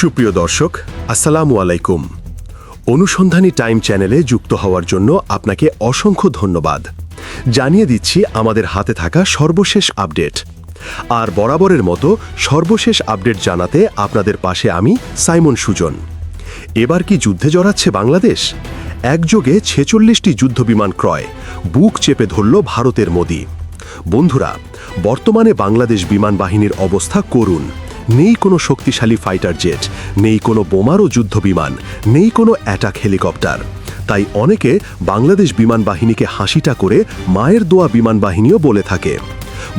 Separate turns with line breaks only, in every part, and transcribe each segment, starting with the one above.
সুপ্রিয় দর্শক, আসসালামু আলাইকুম। অনুসন্ধানী টাইম চ্যানেলে যুক্ত হওয়ার জন্য আপনাকে অসংখ্য ধন্যবাদ। জানিয়ে দিচ্ছি আমাদের হাতে থাকা সর্বশেষ আপডেট। আর বরাবরের মতো সর্বশেষ আপডেট জানাতে আপনাদের পাশে আমি সাইমন সুজন। এবার কি যুদ্ধে জড়াচ্ছে বাংলাদেশ? একযোগে ছেচল্লিশটি যুদ্ধবিমান ক্রয়, বুক চেপে ধরল ভারতের মোদি। বন্ধুরা, বর্তমানে বাংলাদেশ বিমান বাহিনীর অবস্থা করুণ। নেই কোনো শক্তিশালী ফাইটার জেট নেই কোনো বোমারও যুদ্ধ বিমান, নেই কোনো অ্যাটাক হেলিকপ্টার তাই অনেকে বাংলাদেশ বিমান বাহিনীকে হাসিটা করে মায়ের দোয়া বিমান বাহিনীও বলে থাকে।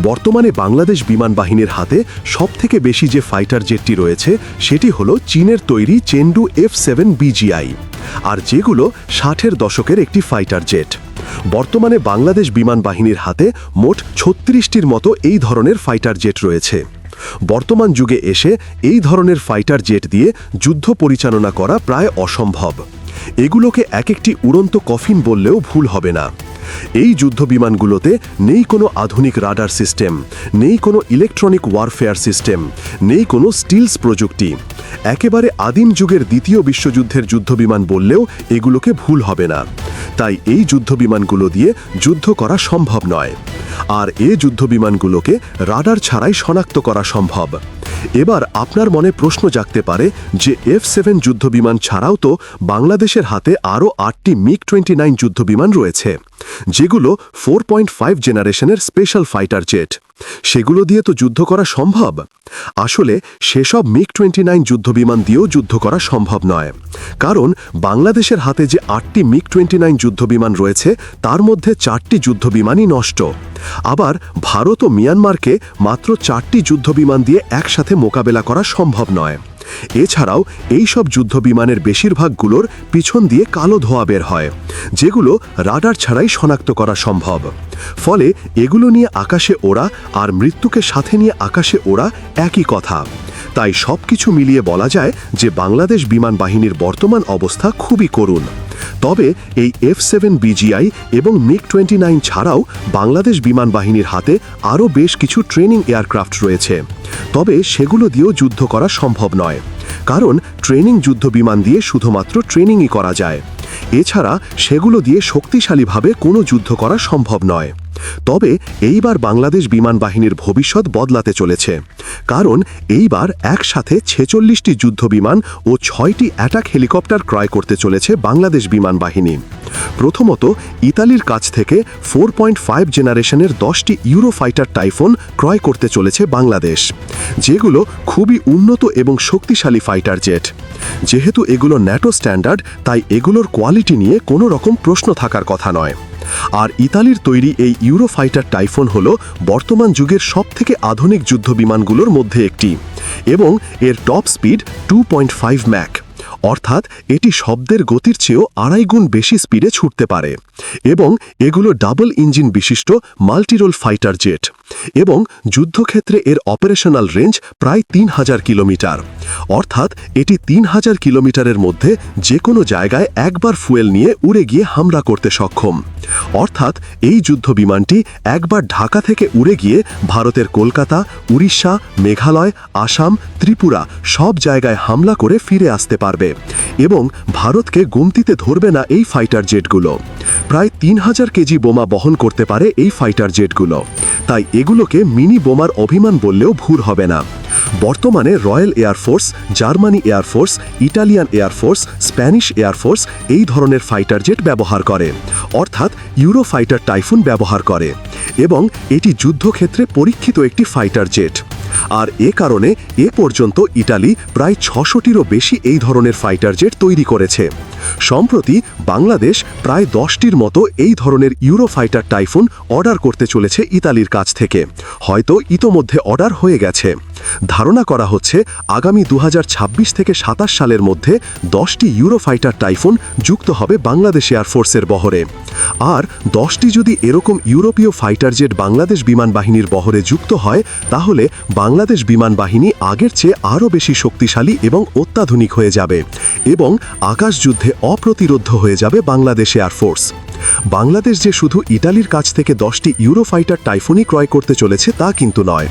বর্তমানে বাংলাদেশ বিমান বাহিনীর হাতে সবথেকে বেশি যে ফাইটার জেটটি রয়েছে, সেটি হল চীনের তৈরি Chengdu F seven B G I আর যেগুলো ষাটের দশকের একটি ফাইটার জেট বর্তমানে বাংলাদেশ বিমান বাহিনীর হাতে মোট ছত্রিশটির মতো এই ধরনের ফাইটার জেট রয়েছে। বর্তমান যুগে এসে এই ধরনের ফাইটার জেট দিয়ে যুদ্ধ পরিচালনা করা প্রায় অসম্ভব। এগুলোকে এক একটি উড়ন্ত কফিন বললেও ভুল হবে না। এই যুদ্ধ বিমানগুলোতে নেই কোনো আধুনিক রাডার সিস্টেম, নেই কোনো ইলেকট্রনিক ওয়ারফেয়ার সিস্টেম, নেই কোনো স্টিলস প্রযুক্তি। একেবারে আদিম যুগের দ্বিতীয় বিশ্বযুদ্ধের যুদ্ধবিমান বললেও এগুলোকে ভুল হবে না। তাই এই যুদ্ধবিমানগুলো দিয়ে যুদ্ধ করা সম্ভব নয়। আর এ যুদ্ধবিমানগুলোকে রাডার ছাড়াই শনাক্ত করা সম্ভব। এবার আপনার মনে প্রশ্ন জাগতে পারে যে এফ সেভেন যুদ্ধবিমান ছাড়াও তো বাংলাদেশের হাতে আরও আটটি মিগ টোয়েন্টি নাইন যুদ্ধবিমান রয়েছে। যেগুলো ফোর পয়েন্ট ফাইভ জেনারেশনের স্পেশাল ফাইটার জেট সেগুলো দিয়ে তো যুদ্ধ করা সম্ভব। আসলে সেসব মিগ টোয়েন্টি নাইন যুদ্ধবিমান দিয়েও যুদ্ধ করা সম্ভব নয়। কারণ বাংলাদেশের হাতে যে আটটি মিগ টোয়েন্টি নাইন যুদ্ধবিমান রয়েছে, তার মধ্যে চারটি যুদ্ধবিমানই নষ্ট। আবার ভারত ও মিয়ানমারকে মাত্র চারটি যুদ্ধবিমান দিয়ে একসাথে মোকাবেলা করা সম্ভব নয়। এছাড়াও এই সব যুদ্ধবিমানের বেশিরভাগগুলোর পিছন দিয়ে কালো ধোয়া বের হয়, যেগুলো রাডার ছাড়াই শনাক্ত করা সম্ভব। ফলে এগুলো নিয়ে আকাশে ওড়া আর মৃত্যুকে সাথে নিয়ে আকাশে ওড়া একই কথা। তাই সব কিছু মিলিয়ে বলা যায় যে বাংলাদেশ বিমান বাহিনীর বর্তমান অবস্থা খুবই করুণ। তবে এই F seven B G I এবং মিগ টোয়েন্টি নাইন ছাড়াও বাংলাদেশ বিমান বাহিনীর হাতে আরও বেশ কিছু ট্রেনিং এয়ারক্রাফট রয়েছে। তবে সেগুলো দিয়েও যুদ্ধ করা সম্ভব নয়। কারণ ট্রেনিং যুদ্ধ বিমান দিয়ে শুধুমাত্র ট্রেনিংই করা যায়। এছাড়া সেগুলো দিয়ে শক্তিশালীভাবে কোনো যুদ্ধ করা সম্ভব নয়। তবে এইবার বাংলাদেশ বিমান বাহিনীর ভবিষ্যৎ বদলাতে চলেছে। কারণ এইবার একসাথে ছেচল্লিশটি যুদ্ধ বিমান ও ছয়টি অ্যাটাক হেলিকপ্টার ক্রয় করতে চলেছে বাংলাদেশ বিমান বাহিনী। প্রথমত, ইতালির কাছ থেকে ফোর পয়েন্ট ফাইভ জেনারেশনের দশটি ইউরো ফাইটার টাইফোন ক্রয় করতে চলেছে বাংলাদেশ, যেগুলো খুবই উন্নত এবং শক্তিশালী ফাইটার জেট। যেহেতু এগুলো ন্যাটো স্ট্যান্ডার্ড, তাই এগুলোর কোয়ালিটি নিয়ে কোনো রকম প্রশ্ন থাকার কথা নয়। আর ইতালির তৈরি এই ইউরোফাইটার টাইফোন হল বর্তমান যুগের সবথেকে আধুনিক যুদ্ধ বিমানগুলোর মধ্যে একটি এবং এর top speed two point five Mach. অর্থাৎ এটি শব্দের গতির চেয়েও আড়াই গুণ বেশি স্পিডে ছুটতে পারে এবং এগুলো ডাবল ইঞ্জিন বিশিষ্ট মাল্টিরোল ফাইটার জেট এবং যুদ্ধক্ষেত্রে এর অপারেশনাল রেঞ্জ প্রায় তিন হাজার কিলোমিটার। অর্থাৎ এটি তিন হাজার কিলোমিটারের মধ্যে যে কোনো জায়গায় একবার ফুয়েল নিয়ে উড়ে গিয়ে হামলা করতে সক্ষম। অর্থাৎ এই যুদ্ধ বিমানটি একবার ঢাকা থেকে উড়ে গিয়ে ভারতের কলকাতা, উড়িষ্যা, মেঘালয়, আসাম ত্রিপুরা সব জায়গায় হামলা করে ফিরে আসতে পারবে এবং ভারতকে গুমতিতে ধরবে না এই ফাইটার জেটগুলো। প্রায় তিন হাজার কেজি বোমা বহন করতে পারে এই ফাইটার জেটগুলো। তাই এগুলোকে মিনি বোমার অভিমান বললেও ভুল হবে না। বর্তমানে Royal Air Force Germany air force Italian air force Spanish air force এই ধরনের ফাইটার জেট ব্যবহার করে। অর্থাৎ ইউরো ফাইটার টাইফুন ব্যবহার করে এবং এটি যুদ্ধক্ষেত্রে পরীক্ষিত একটি ফাইটার জেট। আর এ কারণে এ পর্যন্ত ইটালি প্রায় ছশোটিরও বেশি এই ধরনের ফাইটার জেট তৈরি করেছে। সম্প্রতি বাংলাদেশ প্রায় দশটির মতো এই ধরনের ইউরো ফাইটার টাইফুন অর্ডার করতে চলেছে ইতালির কাছ থেকে। হয়তো ইতোমধ্যে অর্ডার হয়ে গেছে। ধারণা করা হচ্ছে আগামী দু হাজার ছাব্বিশ থেকে সাতাশ সালের মধ্যে দশটি ইউরো ফাইটার টাইফুন যুক্ত হবে বাংলাদেশ এয়ারফোর্সের বহরে। আর দশটি যদি এরকম ইউরোপীয় ফাইটার জেট বাংলাদেশ বিমান বাহিনীর বহরে যুক্ত হয়, তাহলে বাংলাদেশ বিমান বাহিনী আগের চেয়ে আরও বেশি শক্তিশালী এবং অত্যাধুনিক হয়ে যাবে এবং আকাশযুদ্ধে অপ্রতিরোধ হয়ে যাবে বাংলাদেশ এয়ারফোর্স বাংলাদেশ যে শুধু ইটালির কাছ থেকে দশটি ইউরো ফাইটার টাইফুনই ক্রয় করতে চলেছে তা কিন্তু নয়।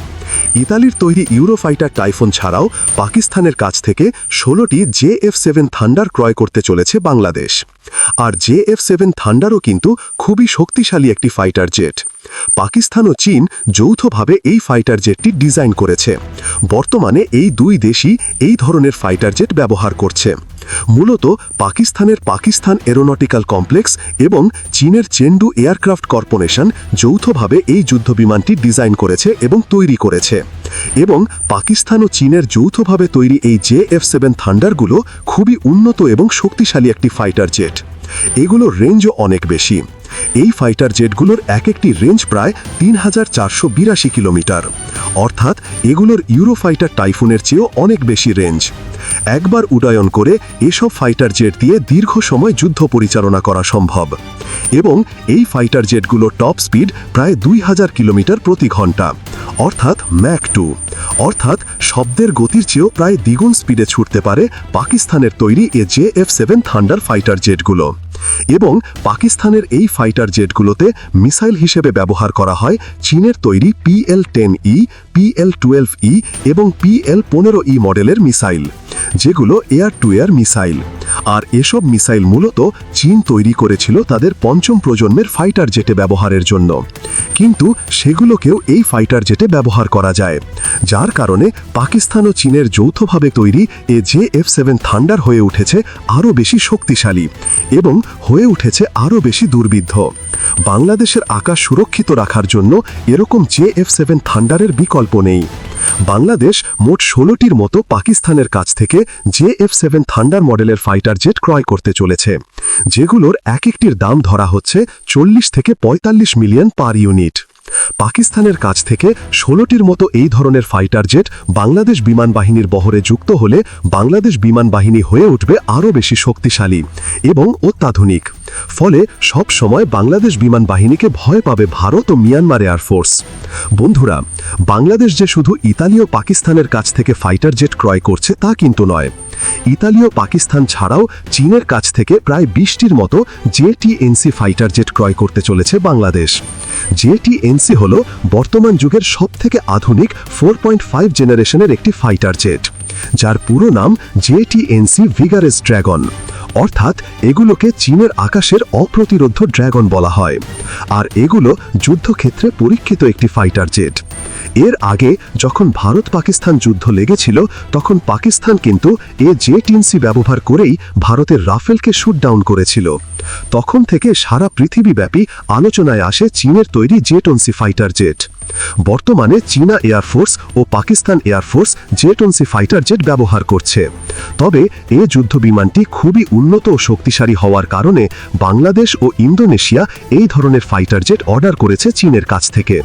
ইতালির তৈরি ইউরোফাইটার টাইফোন ছাড়াও পাকিস্তানের কাছ থেকে ষোলোটি জে এফ সেভেন থান্ডার ক্রয় করতে চলেছে বাংলাদেশ। আর জে এফ সেভেন থান্ডারও কিন্তু খুবই শক্তিশালী একটি ফাইটার জেট। পাকিস্তান ও চীন যৌথভাবে এই ফাইটার জেটটি ডিজাইন করেছে। বর্তমানে এই দুই দেশই এই ধরনের ফাইটার জেট ব্যবহার করছে। মূলত পাকিস্তানের পাকিস্তান এরোনটিক্যাল কমপ্লেক্স এবং চীনের চেন্ডু এয়ারক্রাফট কর্পোরেশন যৌথভাবে এই যুদ্ধবিমানটি ডিজাইন করেছে এবং তৈরি করেছে। এবং পাকিস্তান ও চীনের যৌথভাবে তৈরি এই জে এফ সেভেন থান্ডারগুলো খুবই উন্নত এবং শক্তিশালী একটি ফাইটার জেট। এগুলোর রেঞ্জও অনেক বেশি। এই ফাইটার জেটগুলোর এক একটি রেঞ্জ প্রায় তিন হাজার চারশো বিরাশি কিলোমিটার। অর্থাৎ এগুলোর ইউরোফাইটার টাইফুনের চেয়েও অনেক বেশি রেঞ্জ। একবার উডায়ন করে এসব ফাইটার জেট দিয়ে দীর্ঘ সময় যুদ্ধ পরিচালনা করা সম্ভব। এবং এই ফাইটার জেটগুলোর টপ স্পিড প্রায় দুই হাজার কিলোমিটার প্রতি ঘণ্টা। অর্থাৎ ম্যাক টু অর্থাৎ শব্দের গতির চেয়েও প্রায় দ্বিগুণ স্পিডে ছুটতে পারে পাকিস্তানের তৈরি এ J F seven Thunder fighter জেটগুলো এবং পাকিস্তানের এই ফাইটার জেটগুলোতে মিসাইল হিসেবে ব্যবহার করা হয় চীনের তৈরি PL ten E PL twelve E এবং পিএল পনেরো ই মডেলের মিসাইল। যেগুলো এয়ার টু এয়ার মিসাইল। আর এসব মিসাইল মূলত চীন তৈরি করেছিল তাদের পঞ্চম প্রজন্মের ফাইটার জেটে ব্যবহারের জন্য। কিন্তু সেগুলোকেও এই ফাইটার জেটে ব্যবহার করা যায়, যার কারণে পাকিস্তান ও চীনের যৌথভাবে তৈরি এ জে এফ সেভেন থান্ডার হয়ে উঠেছে আরও বেশি শক্তিশালী এবং হয়ে উঠেছে আরও বেশি দুর্বিদ্ধ। বাংলাদেশের আকাশ সুরক্ষিত রাখার জন্য এরকম জে এফ সেভেন থান্ডারের বিকল্প নেই। বাংলাদেশ মোট ষোলোটির মতো পাকিস্তানের কাছ থেকে জে এফ সেভেন থান্ডার মডেলের ফাইটার জেট ক্রয় করতে চলেছে, যেগুলোর এক একটির দাম ধরা হচ্ছে চল্লিশ থেকে পঁয়তাল্লিশ মিলিয়ন পার ইউনিট। পাকিস্তানের কাছ থেকে ষোলোটির মতো এই ধরনের ফাইটার জেট বাংলাদেশ বিমান বাহিনীর বহরে যুক্ত হলে বাংলাদেশ বিমান বাহিনী হয়ে উঠবে আরও বেশি শক্তিশালী এবং অত্যাধুনিক। ফলে সব সময় বাংলাদেশ বিমান বাহিনীকে ভয় পাবে ভারত ও মিয়ানমার এয়ারফোর্স বন্ধুরা, বাংলাদেশ যে শুধু ইতালি ও পাকিস্তানের কাছ থেকে ফাইটার জেট ক্রয় করছে তা কিন্তু নয়। ইতালি ও পাকিস্তান ছাড়াও চীনের কাছ থেকে প্রায় বিশটির মতো জেটিএনসি ফাইটার জেট ক্রয় করতে চলেছে বাংলাদেশ। জেটিএনসি হল বর্তমান যুগের সবথেকে আধুনিক ফোর পয়েন্ট ফাইভ জেনারেশনের একটি ফাইটার জেট, যার পুরো নাম জেটিএনসি ভিগারেস ড্র্যাগন। অর্থাৎ এগুলোকে চীনের আকাশের অপ্রতিরোধ ড্র্যাগন বলা হয়। আর এগুলো যুদ্ধক্ষেত্রে পরীক্ষিত একটি ফাইটার জেট। এর আগে যখন ভারত পাকিস্তান যুদ্ধ লেগেছিল, তখন পাকিস্তান কিন্তু এ জে টিনসি ব্যবহার করেই ভারতের রাফেলকে শুট ডাউন করেছিল। তখন থেকে সারা পৃথিবীব্যাপী আলোচনায় আসে চীনের তৈরি জেটনসি ফাইটার জেট। বর্তমানে চীনা এয়ারফোর্স ও পাকিস্তান এয়ারফোর্স জেটনসি ফাইটার জেট ব্যবহার করছে। তবে এ যুদ্ধ বিমানটি খুবই উন্নত ও শক্তিশালী হওয়ার কারণে বাংলাদেশ ও ইন্দোনেশিয়া এই ধরনের ফাইটার জেট অর্ডার করেছে চীনের কাছ থেকে।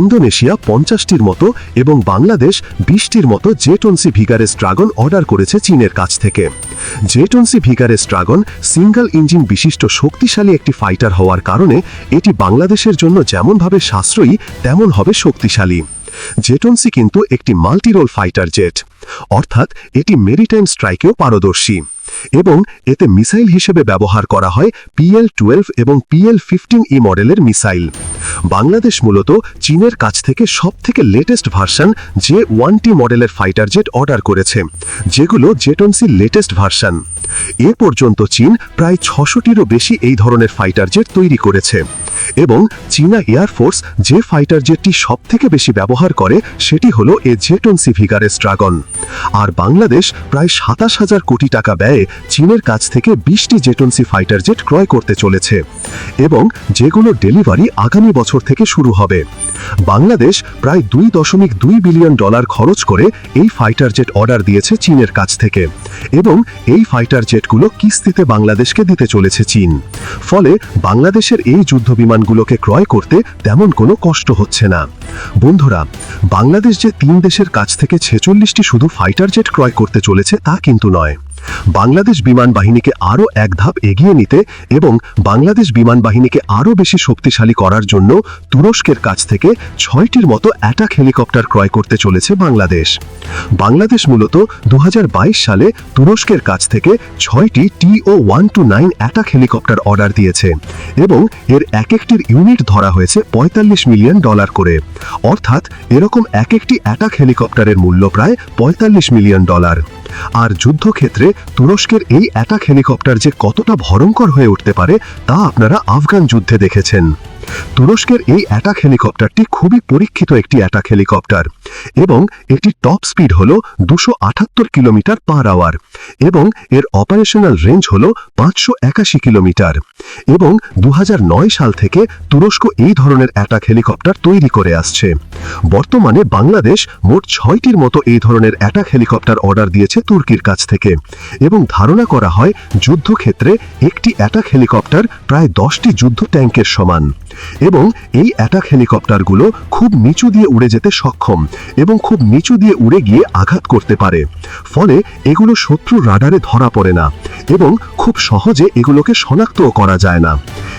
ইন্দোনেশিয়া পঞ্চাশটির মতো এবং বাংলাদেশ বিশটির মতো জেটনসি ভিগারেস ড্রাগন অর্ডার করেছে চীনের কাছ থেকে। জেটনসি ভিগারেস ড্রাগন সিঙ্গল ইঞ্জিন বিশিষ্ট শক্তিশালী একটি ফাইটার হওয়ার কারণে এটি বাংলাদেশের জন্য যেমনভাবে সাশ্রয়ী, তেমন হবে শক্তিশালী। জেটনসি কিন্তু একটি মাল্টিরোল ফাইটার জেট। অর্থাৎ এটি মেরিটাইম স্ট্রাইকেও পারদর্শী। এবং এতে মিসাইল হিসেবে ব্যবহার করা হয় পিএল টুয়েলভ এবং পিএল ফিফটিন ই মডেলের মিসাইল। বাংলাদেশ মূলত চীনের কাছ থেকে সব থেকে লেটেস্ট ভার্সন জে ওয়ানটি মডেলের ফাইটার জেট অর্ডার করেছে, যেগুলো জেটনসির লেটেস্ট ভার্সন এ পর্যন্ত চীন প্রায় ছশোটিরও বেশি এই ধরনের ফাইটার জেট তৈরি করেছে এবং চীনা এয়ারফোর্স যে ফাইটার জেটটি সব থেকে বেশি ব্যবহার করে সেটি হলো এ জেটনসি ভিগারেস ড্রাগন আর বাংলাদেশ প্রায় সাতাশ হাজার কোটি টাকা ব্যয়ে চীনের কাছ থেকে বিশটি জেটনসি ফাইটার জেট ক্রয় করতে চলেছে এবং যেগুলোর ডেলিভারি আগামী বছর থেকে শুরু হবে। বাংলাদেশ প্রায় দুই দশমিক দুই বিলিয়ন ডলার খরচ করে এই ফাইটার জেট অর্ডার দিয়েছে চীনের কাছ থেকে এবং এই ফাইটার জেটগুলো কিস্তিতে বাংলাদেশকে দিতে চলেছে চীন। ফলে বাংলাদেশের এই যুদ্ধ বিমানগুলোকে ক্রয় করতে তেমন কোনো কষ্ট হচ্ছে না। বন্ধুরা, বাংলাদেশ যে তিন দেশের কাছ থেকে ছেচল্লিশটি শুধু ফাইটার জেট ক্রয় করতে চলেছে তা কিন্তু নয়। বাংলাদেশ বিমান বাহিনীকে আরও এক ধাপ এগিয়ে নিতে এবং বাংলাদেশ বিমান বাহিনীকে আরও বেশি শক্তিশালী করার জন্য তুরস্কের কাছ থেকে ছয়টির মতো অ্যাটাক হেলিকপ্টার ক্রয় করতে চলেছে বাংলাদেশ। বাংলাদেশ মূলত দু হাজার বাইশ সালে তুরস্কের কাছ থেকে ছয়টি টিও one two nine attack helicopter order দিয়েছে এবং এর এক একটির ইউনিট ধরা হয়েছে পঁয়তাল্লিশ মিলিয়ন ডলার করে। অর্থাৎ এরকম এক একটি অ্যাটাক হেলিকপ্টারের মূল্য প্রায় পঁয়তাল্লিশ মিলিয়ন ডলার। আর যুদ্ধক্ষেত্রে তুরস্কের এই অ্যাটাক হেলিকপ্টার যে কতটা ভয়ঙ্কর হয়ে উঠতে পারে তা আপনারা আফগান যুদ্ধে দেখেছেন। তুরস্কের এই অ্যাটাক হেলিকপ্টারটি খুবই পরীক্ষিত একটি অ্যাটাক হেলিকপ্টার এবং এটির টপ স্পিড হল দুশো কিলোমিটার পার আওয়ার এবং এর অপারেশনাল রেঞ্জ হল পাঁচশো একাশি কিলোমিটার এবং দু হাজার নয় সাল থেকে তুরস্ক এই ধরনের অ্যাটাক হেলিকপ্টার তৈরি করে আসছে। বর্তমানে বাংলাদেশ মোট ছয়টির মতো এই ধরনের অ্যাটাক হেলিকপ্টার অর্ডার দিয়েছে তুর্কির কাছ থেকে এবং ধারণা করা হয় যুদ্ধক্ষেত্রে একটি অ্যাটাক হেলিকপ্টার প্রায় দশটি যুদ্ধ ট্যাঙ্কের সমান। এবং এই অ্যাটাক হেলিকপ্টারগুলো খুব নিচু দিয়ে উড়ে যেতে সক্ষম এবং খুব নিচু দিয়ে উড়ে গিয়ে আঘাত করতে পারে। ফলে এগুলো শত্রু রাডারে ধরা পড়ে না এবং খুব সহজে এগুলোকে শনাক্তও করা যায় না।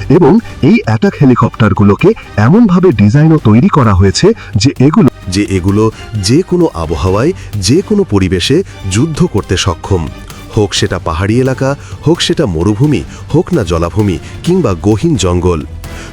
এবং এই অ্যাটাক হেলিকপ্টারগুলোকে এমনভাবে ডিজাইনও তৈরি করা হয়েছে যে এগুলো
যে এগুলো যে কোনো আবহাওয়ায়, যে কোনো পরিবেশে যুদ্ধ করতে সক্ষম। হোক সেটা পাহাড়ি এলাকা, হোক সেটা মরুভূমি, হোক না জলাভূমি কিংবা গহীন জঙ্গল।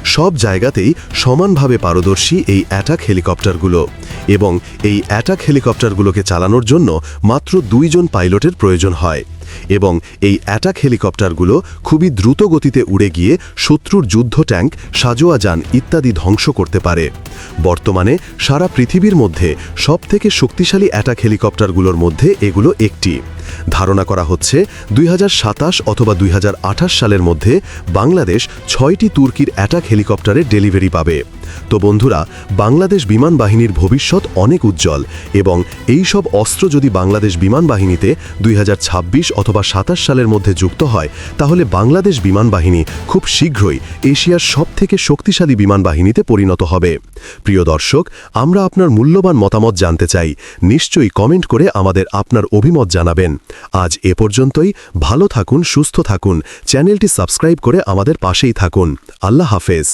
সব জায়গাতেই সমানভাবে পারদর্শী এই অ্যাটাক হেলিকপ্টারগুলো এবং এই অ্যাটাক হেলিকপ্টারগুলোকে চালানোর জন্য মাত্র দুইজন পাইলটের প্রয়োজন হয়। এবং এই অ্যাটাক হেলিকপ্টারগুলো খুবই দ্রুত গতিতে উড়ে গিয়ে শত্রুর যুদ্ধ ট্যাঙ্ক, সাজোয়া যান ইত্যাদি ধ্বংস করতে পারে। বর্তমানে সারা পৃথিবীর মধ্যে সবথেকে শক্তিশালী অ্যাটাক হেলিকপ্টারগুলোর মধ্যে এগুলো একটি। ধারণা করা হচ্ছে দুই হাজার সাতাশ অথবা দুই হাজার আঠাশ সালের মধ্যে বাংলাদেশ ছয়টি তুর্কির অ্যাটাক হেলিকপ্টারের ডেলিভারি পাবে। তো বন্ধুরা, বাংলাদেশ বিমান বাহিনীর ভবিষ্যৎ অনেক উজ্জ্বল এবং এই সব অস্ত্র যদি বাংলাদেশ বিমান বাহিনীতে দুই হাজার ছাব্বিশ অথবা সাতাশ সালের মধ্যে যুক্ত হয়, তাহলে বাংলাদেশ বিমান বাহিনী খুব শীঘ্রই এশিয়ার সবথেকে শক্তিশালী বিমান বাহিনীতে পরিণত হবে। প্রিয় দর্শক, আমরা আপনার মূল্যবান মতামত জানতে চাই। নিশ্চয়ই কমেন্ট করে আমাদের আপনার অভিমত জানাবেন। আজ এ পর্যন্তই, ভালো থাকুন, সুস্থ থাকুন, চ্যানেলটি সাবস্ক্রাইব করে আমাদের পাশেই থাকুন। আল্লাহ হাফেজ।